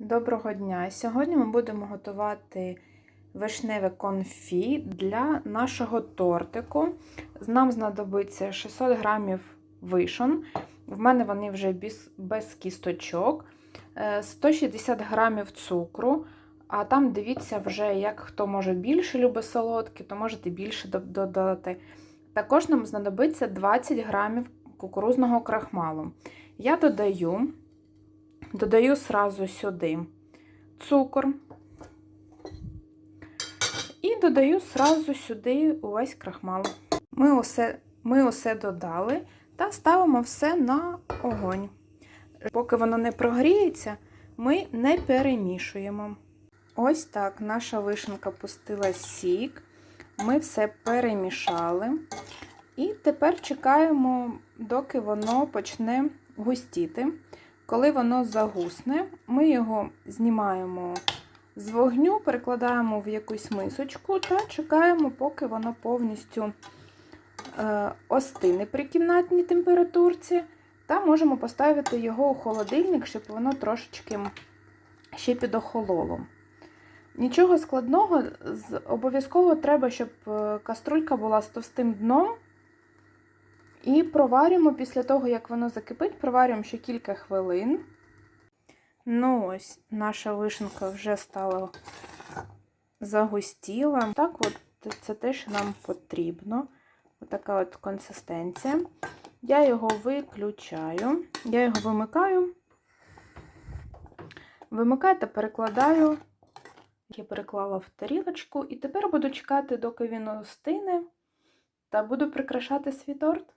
Доброго дня! Сьогодні ми будемо готувати вишневе конфі для нашого тортику. Нам знадобиться 600 грамів вишон. В мене вони вже без, кісточок, е, 160 грамів цукру. А там дивіться вже, як хто може більше любить солодкі, то можете більше додати. Також нам знадобиться 20 грамів кукурузного крахмалу. Я додаю Додаю сразу сюди цукор і додаю сразу сюди увесь крахмал. Ми усе, ми усе додали та ставимо все на огонь. Поки воно не прогріється, ми не перемішуємо. Ось так наша вишенка пустила сік. Ми все перемішали. І тепер чекаємо, доки воно почне густіти. Коли воно загусне, ми його знімаємо з вогню, перекладаємо в якусь мисочку та чекаємо, поки воно повністю е, остине при кімнатній температурці. Та можемо поставити його у холодильник, щоб воно трошечки ще підохололо. Нічого складного, обов'язково треба, щоб е, каструлька була з товстим дном. І проварюємо після того, як воно закипить, проварюємо ще кілька хвилин. Ну ось, наша вишенка вже стала загустіла. Так, от це те, що нам потрібно. Отака от консистенція. Я його виключаю, я його вимикаю. Вимикаю та перекладаю. Я переклала в тарілочку, і тепер буду чекати, доки він остине, та буду прикрашати свій торт.